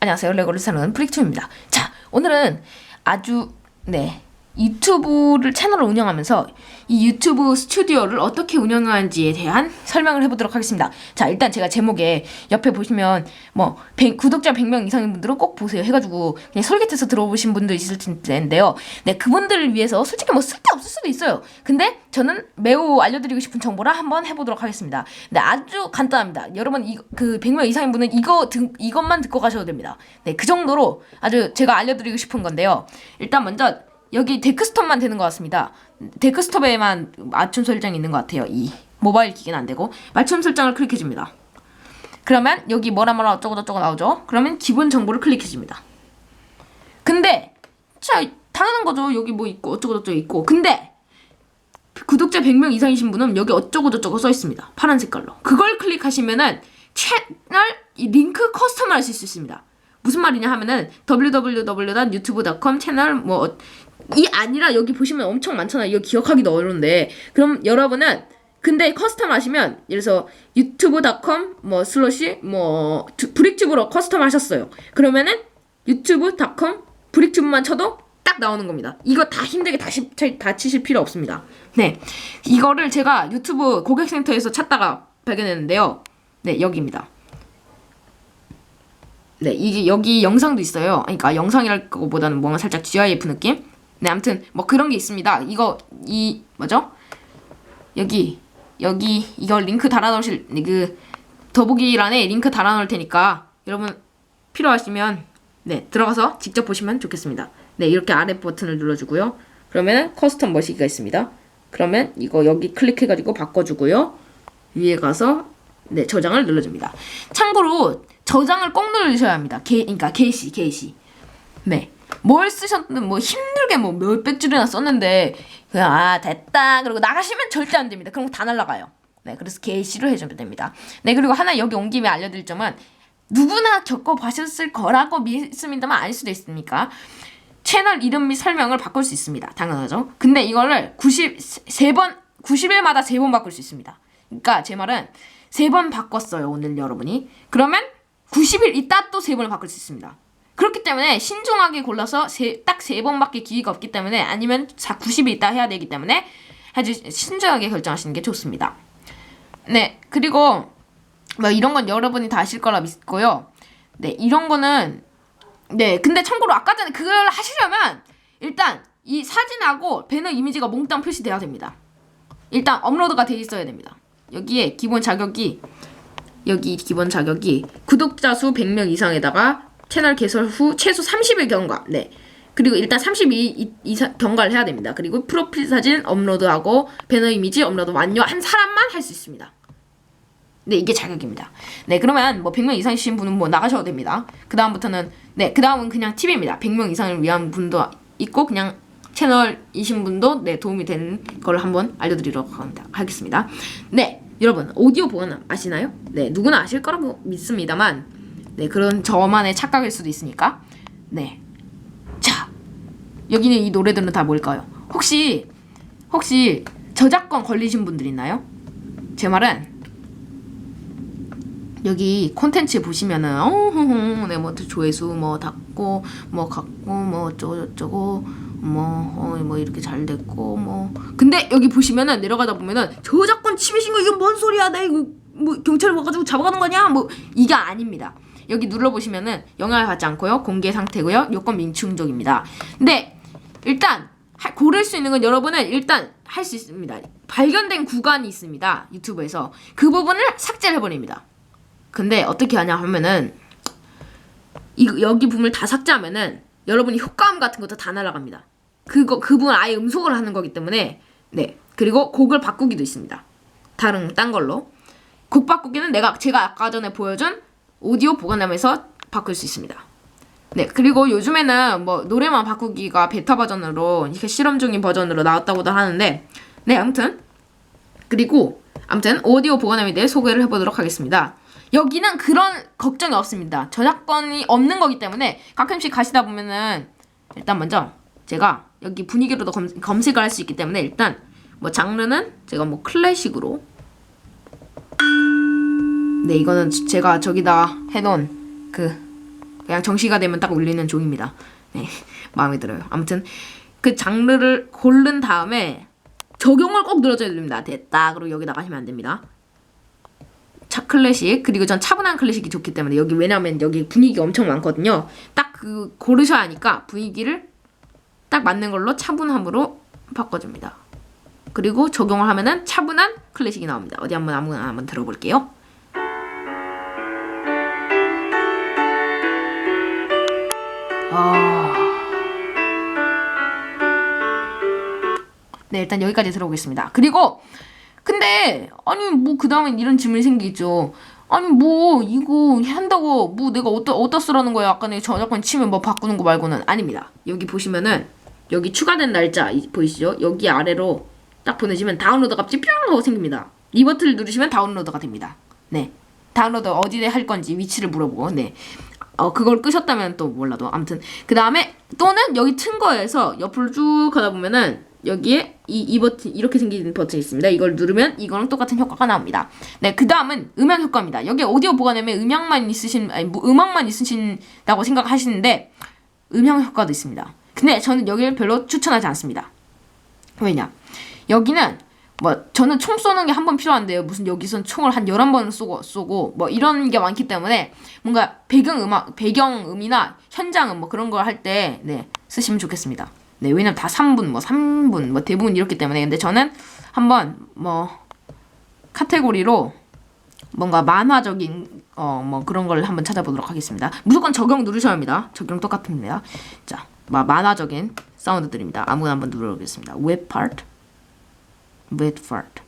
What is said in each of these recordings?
안녕하세요. 레고를 사는 프릭트입니다. 자, 오늘은 아주 네 유튜브를 채널을 운영하면서 이 유튜브 스튜디오를 어떻게 운영하는지에 대한 설명을 해보도록 하겠습니다. 자, 일단 제가 제목에 옆에 보시면 뭐 100, 구독자 100명 이상인 분들은 꼭 보세요 해가지고 그냥 솔깃해서 들어보신 분도 있을 텐데요. 네, 그분들을 위해서 솔직히 뭐 쓸데없을 수도 있어요. 근데 저는 매우 알려드리고 싶은 정보라 한번 해보도록 하겠습니다. 네, 아주 간단합니다. 여러분 이, 그 100명 이상인 분은 이거 듣, 이것만 듣고 가셔도 됩니다. 네, 그 정도로 아주 제가 알려드리고 싶은 건데요. 일단 먼저 여기 데크스톱만 되는 것 같습니다. 데크스톱에만 맞춤 설정이 있는 것 같아요. 이 모바일 기기는 안 되고 맞춤 설정을 클릭해줍니다. 그러면 여기 뭐라 뭐라 어쩌고 저쩌고 나오죠. 그러면 기본 정보를 클릭해줍니다. 근데 자 당연한 거죠. 여기 뭐 있고 어쩌고 저쩌고 있고 근데 구독자 100명 이상이신 분은 여기 어쩌고 저쩌고 써 있습니다. 파란 색깔로. 그걸 클릭하시면은 채널 이 링크 커스텀을 하실 수 있습니다. 무슨 말이냐 하면은 www.youtube.com 채널 뭐 이 아니라 여기 보시면 엄청 많잖아요. 이거 기억하기도 어려운데 그럼 여러분은 근데 커스텀 하시면 예를 들어서 유튜브.com 뭐 슬러시 뭐 두- 브릭튜브로 커스텀 하셨어요. 그러면은 유튜브.com 브릭튜브만 쳐도 딱 나오는 겁니다. 이거 다 힘들게 다시 다 치실 필요 없습니다. 네, 이거를 제가 유튜브 고객센터에서 찾다가 발견했는데요. 네, 여기입니다. 네, 이게 여기 영상도 있어요. 그러니까 영상이랄 거보다는 뭔가 살짝 GIF 느낌? 네, 아무튼 뭐 그런 게 있습니다. 이거 이 뭐죠? 여기 여기 이걸 링크 달아 놓으실 그 더보기란에 링크 달아 놓을 테니까 여러분 필요하시면 네 들어가서 직접 보시면 좋겠습니다. 네 이렇게 아래 버튼을 눌러 주고요. 그러면 커스텀 머시기가 있습니다. 그러면 이거 여기 클릭해 가지고 바꿔 주고요. 위에 가서 네 저장을 눌러 줍니다. 참고로 저장을 꼭 누르셔야 합니다. 게, 그러니까 게시 게시. 네. 뭘 쓰셨든 뭐 힘들게 뭐 몇백 줄이나 썼는데 그냥 아 됐다 그리고 나가시면 절대 안 됩니다. 그럼 다 날라가요. 네, 그래서 게시를 해주면 됩니다. 네, 그리고 하나 여기 온 김에 알려드릴 점은 누구나 겪어보셨을 거라고 믿습니다만 아닐 수도 있으니까 채널 이름 및 설명을 바꿀 수 있습니다. 당연하죠. 근데 이거를 93번 90일마다 세번 바꿀 수 있습니다. 그러니까 제 말은 세번 바꿨어요. 오늘 여러분이. 그러면 90일 있다 또세 번을 바꿀 수 있습니다. 그렇기 때문에 신중하게 골라서 딱 세 번밖에 기회가 없기 때문에 아니면 90일 있다 해야 되기 때문에 아주 신중하게 결정하시는 게 좋습니다. 네, 그리고 뭐 이런 건 여러분이 다 아실 거라 믿고요. 네, 이런 거는 네, 근데 참고로 아까 전에 그걸 하시려면 일단 이 사진하고 배너 이미지가 몽땅 표시돼야 됩니다. 일단 업로드가 돼 있어야 됩니다. 여기에 기본 자격이 여기 기본 자격이 구독자 수 100명 이상에다가 채널 개설 후 최소 30일 경과. 네. 그리고 일단 32 이상 경과를 해야 됩니다. 그리고 프로필 사진 업로드하고 배너 이미지 업로드 완료한 사람만 할 수 있습니다. 네, 이게 자격입니다. 네, 그러면 뭐 100명 이상이신 분은 뭐 나가셔도 됩니다. 그다음부터는 네, 그다음은 그냥 팁입니다. 100명 이상을 위한 분도 있고 그냥 채널이신 분도 네, 도움이 되는 걸 한번 알려 드리도록 합니다. 하겠습니다. 네, 여러분 오디오 보안 아시나요? 네, 누구나 아실 거라고 믿습니다만 네, 그런 저만의 착각일 수도 있으니까. 네, 자 여기는 이 노래들은 다 뭘까요? 혹시 혹시 저작권 걸리신 분들 있나요? 제 말은 여기 콘텐츠 보시면은 어허허 네뭐 조회수 뭐 닫고 뭐 갖고 뭐 어쩌고 저쩌고 뭐어뭐 뭐 이렇게 잘 됐고 뭐. 근데 여기 보시면은 내려가다 보면은 저작권 침해신 거 이거 뭔 소리야? 나 이거 뭐 경찰 와가지고 잡아가는 거냐? 뭐 이게 아닙니다 여기 눌러 보시면은 영향을 받지 않고요. 공개 상태고요. 요건 민충족입니다. 근데 일단 하- 고를 수 있는 건 여러분은 일단 할 수 있습니다. 발견된 구간이 있습니다. 유튜브에서. 그 부분을 삭제를 해버립니다. 근데 어떻게 하냐 하면은 이 여기 부분을 다 삭제하면은 여러분이 효과음 같은 것도 다 날아갑니다. 그거 그 부분 아예 음속을 하는 거기 때문에. 네. 그리고 곡을 바꾸기도 있습니다. 다른 딴 걸로. 곡 바꾸기는 내가 제가 아까 전에 보여준 오디오 보관함에서 바꿀 수 있습니다. 네 그리고 요즘에는 뭐 노래만 바꾸기가 베타 버전으로 이렇게 실험 중인 버전으로 나왔다고도 하는데 네 아무튼 그리고 아무튼 오디오 보관함에 대해 소개를 해보도록 하겠습니다. 여기는 그런 걱정이 없습니다. 저작권이 없는 거기 때문에 가끔씩 가시다 보면은 일단 먼저 제가 여기 분위기로도 검, 검색을 할 수 있기 때문에 일단 뭐 장르는 제가 뭐 클래식으로 네 이거는 제가 저기다 해놓은 그 그냥 정시가 되면 딱 울리는 종입니다. 네, 마음에 들어요. 아무튼 그 장르를 고른 다음에 적용을 꼭 눌러줘야 됩니다. 됐다. 그리고 여기다가 하시면 안 됩니다. 차 클래식 그리고 전 차분한 클래식이 좋기 때문에 여기 왜냐면 여기 분위기 엄청 많거든요. 딱 그 고르셔야 하니까 분위기를 딱 맞는 걸로 차분함으로 바꿔줍니다. 그리고 적용을 하면은 차분한 클래식이 나옵니다. 어디 한번 아무나 한번 들어볼게요. 아. 네, 일단 여기까지 들어보겠습니다. 그리고 근데 아니 뭐 그다음에 이런 질문이 생기죠. 아니 뭐 이거 한다고 뭐 내가 어디다 어디다 쓰라는 거야? 아까 내 저작권 치면 뭐 바꾸는 거 말고는 아닙니다. 여기 보시면은 여기 추가된 날짜 이- 보이시죠? 여기 아래로 딱 보내시면 다운로드 값이 뿅 하고 생깁니다. 이 버튼을 누르시면 다운로드가 됩니다. 네. 다운로드 어디에 할 건지 위치를 물어보고 네. 어 그걸 끄셨다면 또 몰라도 아무튼 그 다음에 또는 여기 튼 거에서 옆으로 쭉 가다 보면은 여기에 이, 이 버튼 이렇게 생긴 버튼이 있습니다. 이걸 누르면 이거랑 똑같은 효과가 나옵니다. 네, 그 다음은 음향 효과입니다. 여기 오디오 보관하면 음향만 있으신 아니 뭐 음악만 있으신다고 생각하시는데 음향 효과도 있습니다. 근데 저는 여기를 별로 추천하지 않습니다. 왜냐? 여기는 뭐 저는 총 쏘는 게 한 번 필요한데요. 무슨 여기선 총을 한 11번 쏘고 쏘고 뭐 이런 게 많기 때문에 뭔가 배경 음악 배경음이나 현장음 뭐 그런 걸 할 때 네, 쓰시면 좋겠습니다. 네, 왜냐면 다 3분 뭐 3분 뭐 대부분 이렇기 때문에 근데 저는 한번 뭐 카테고리로 뭔가 만화적인 어 뭐 그런 걸 한번 찾아보도록 하겠습니다. 무조건 적용 누르셔야 합니다. 적용 똑같습니다. 자, 마, 만화적인 사운드들입니다. 아무거나 한번 눌러보겠습니다. 웹 파트 웹 파트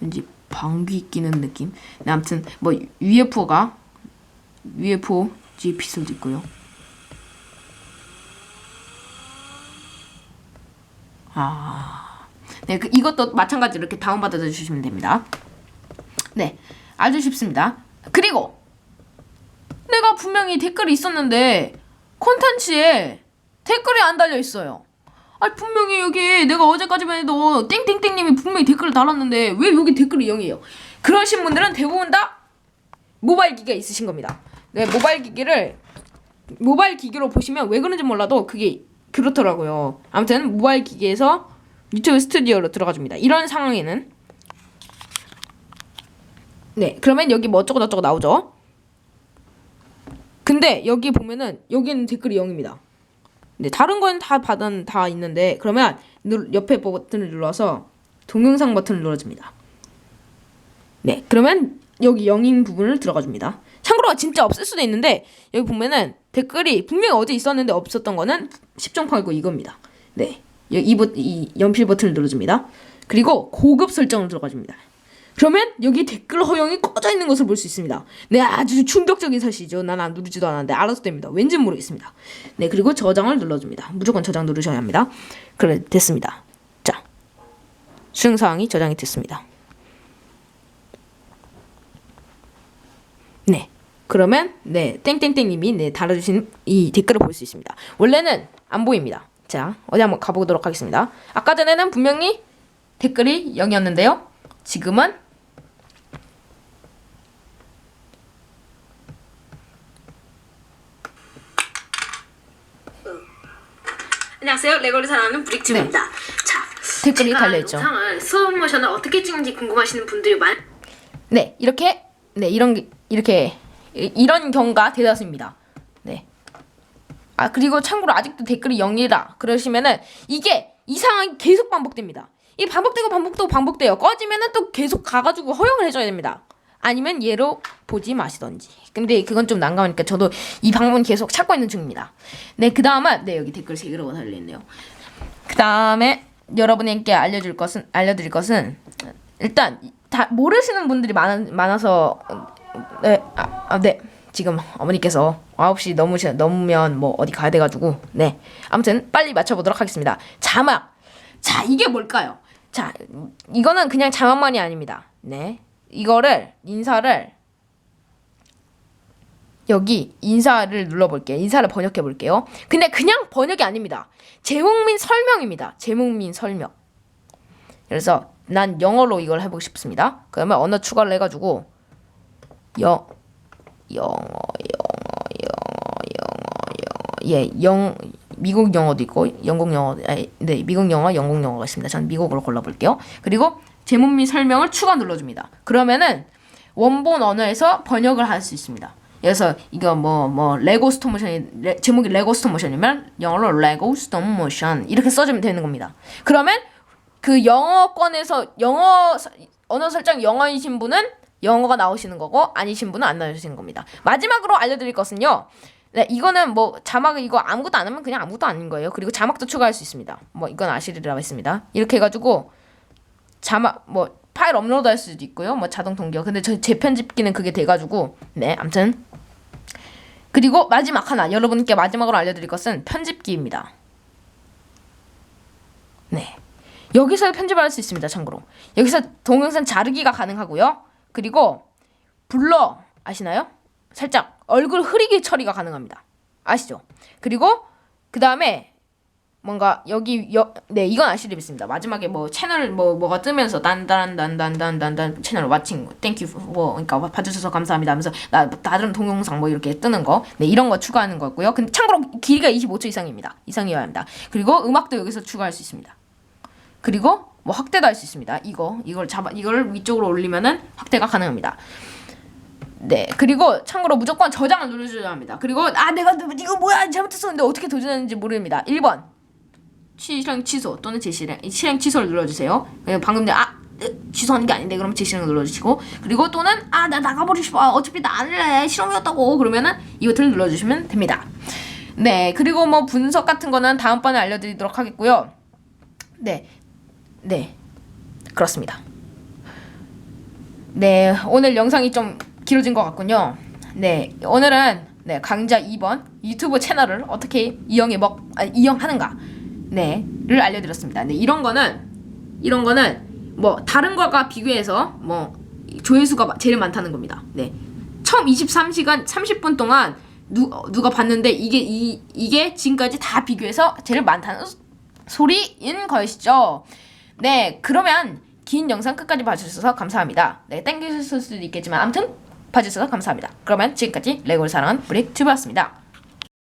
왠지 방귀 끼는 느낌. 네, 아무튼 뭐 UFO가 UFO G 에피소드 있고요. 아, 네, 그 이것도 마찬가지로 이렇게 다운받아 주시면 됩니다. 네, 아주 쉽습니다. 그리고 내가 분명히 댓글이 있었는데 콘텐츠에 댓글이 안 달려 있어요. 아 분명히 여기 내가 어제까지만 해도 땡땡땡님이 분명히 댓글을 달았는데 왜 여기 댓글이 0이에요? 그러신 분들은 대부분 다 모바일 기기가 있으신 겁니다. 네, 모바일 기기를 모바일 기기로 보시면 왜 그런지 몰라도 그게 그렇더라고요. 아무튼 모바일 기기에서 유튜브 스튜디오로 들어가 줍니다. 이런 상황에는 네, 그러면 여기 뭐 어쩌고 저쩌고 나오죠. 근데 여기 보면은 여기는 댓글이 0입니다. 네, 다른 건 다 받은 다 있는데 그러면 누, 옆에 버튼을 눌러서 동영상 버튼을 눌러줍니다. 네, 그러면 여기 0인 부분을 들어가 줍니다. 참고로 진짜 없을 수도 있는데 여기 보면은 댓글이 분명히 어제 있었는데 없었던 거는 10.8고 이겁니다. 네, 이, 이, 버- 이 연필 버튼을 눌러줍니다. 그리고 고급 설정을 들어가 줍니다. 그러면 여기 댓글 허용이 꺼져 있는 것을 볼 수 있습니다. 네, 아주 충격적인 사실이죠. 난 안 누르지도 않았는데 알아서 됩니다. 왠지 모르겠습니다. 네, 그리고 저장을 눌러줍니다. 무조건 저장 누르셔야 합니다. 그래, 됐습니다. 자, 수행 사항이 저장이 됐습니다. 네, 그러면 네 땡땡땡님이 네 달아주신 이 댓글을 볼 수 있습니다. 원래는 안 보입니다. 자, 어디 한번 가보도록 하겠습니다. 아까 전에는 분명히 댓글이 0이었는데요. 지금은 안녕하세요. 레고를 사랑하는 브릭즈입니다. 자, 네. 댓글이 제가 달려있죠. 영상을 스톱 모션을 어떻게 찍는지 궁금하시는 분들이 많. 네 이렇게 네 이런 게 이렇게 이- 이런 경우가 대다수입니다. 네. 아 그리고 참고로 아직도 댓글이 0이라 그러시면은 이게 이상하게 계속 반복됩니다. 이 반복되고 반복되고 반복돼요. 꺼지면은 또 계속 가가지고 허용을 해줘야 됩니다. 아니면 얘로 보지 마시던지. 근데 그건 좀 난감하니까 저도 이 방법은 계속 찾고 있는 중입니다. 네, 그 다음은 네 여기 댓글 세 개로 달려있네요. 그 다음에 여러분에게 알려줄 것은 알려드릴 것은 일단 다 모르시는 분들이 많, 많아서 네, 아, 아, 네. 지금 어머니께서 9시 넘으시, 넘으면 뭐 어디 가야 돼가지고 네 아무튼 빨리 맞춰보도록 하겠습니다 자막 자 이게 뭘까요 자 이거는 그냥 자막만이 아닙니다 네 이거를 인사를 여기 인사를 눌러볼게요. 인사를 번역해 볼게요. 근데 그냥 번역이 아닙니다. 제목 및 설명입니다. 제목 및 설명. 그래서 난 영어로 이걸 해보고 싶습니다. 그러면 언어 추가를 해가지고 영 영어 영어 영어 영어 영어 예영 미국 영어도 있고 영국 영어 아니, 네 미국 영어 영국 영어가 있습니다. 저는 미국으로 골라볼게요. 그리고 제목 및 설명을 추가 눌러줍니다. 그러면은 원본 언어에서 번역을 할 수 있습니다. 그래서 이거 뭐 뭐 레고 스톱 모션이 레- 제목이 레고 스톱 모션이면 영어로 레고 스톱 모션 이렇게 써주면 되는 겁니다. 그러면 그 영어권에서 영어 서- 언어 설정 영어이신 분은 영어가 나오시는 거고 아니신 분은 안 나오시는 겁니다. 마지막으로 알려드릴 것은요. 네, 이거는 뭐 자막 이거 아무것도 안 하면 그냥 아무것도 아닌 거예요. 그리고 자막도 추가할 수 있습니다. 뭐 이건 아시리라고 했습니다. 이렇게 해가지고 자막 뭐 파일 업로드 할 수도 있고요. 뭐 자동 동기화. 근데 저 재편집기는 그게 돼가지고 네, 아무튼 그리고 마지막 하나 여러분께 마지막으로 알려드릴 것은 편집기입니다. 네. 여기서 편집을 할수 있습니다. 참고로 여기서 동영상 자르기가 가능하고요. 그리고 블러 아시나요? 살짝 얼굴 흐리기 처리가 가능합니다. 아시죠? 그리고 그 다음에 뭔가 여기 여, 네 이건 아시리겠습니다. 마지막에 뭐 채널 뭐 뭐가 뜨면서 단단단단단단단 채널 와칭 땡큐 뭐 그러니까 봐주셔서 감사합니다 하면서 나 다른 동영상 뭐 이렇게 뜨는 거 네 이런 거 추가하는 거고요. 근데 참고로 길이가 25초 이상입니다. 이상이어야 합니다. 그리고 음악도 여기서 추가할 수 있습니다. 그리고 뭐 확대도 할 수 있습니다. 이거 이걸 잡아 이걸 위쪽으로 올리면은 확대가 가능합니다. 네 그리고 참고로 무조건 저장을 눌러줘야 합니다. 그리고 아 내가 이거 뭐야 잘못했어 근데 어떻게 도전했는지 모릅니다. 1번 실행 취소 또는 재실행 실행 취소를 눌러주세요. 그냥 방금 전에 아 으, 취소하는 게 아닌데 그러면 재실행을 눌러주시고 그리고 또는 아 나 나가버리고 싶어 아, 어차피 나안 할래 실험이었다고 그러면은 이 버튼을 눌러주시면 됩니다. 네 그리고 뭐 분석 같은 거는 다음번에 알려드리도록 하겠고요. 네 네, 그렇습니다. 네, 오늘 영상이 좀 길어진 것 같군요. 네, 오늘은 네, 강좌 2번 유튜브 채널을 어떻게 이용해 먹 아, 이용하는가 네를 알려드렸습니다. 네, 이런 거는 이런 거는 뭐 다른 거가 비교해서 뭐 조회수가 제일 많다는 겁니다. 네, 처음 23시간 30분 동안 누, 누가 봤는데 이게 이 이게 지금까지 다 비교해서 제일 많다는 소리인 것이죠. 네, 그러면 긴 영상 끝까지 봐주셔서 감사합니다. 네, 땡기셨을 수도 있겠지만 아무튼 봐주셔서 감사합니다. 그러면 지금까지 레고를 사랑하는 브릭튜브였습니다.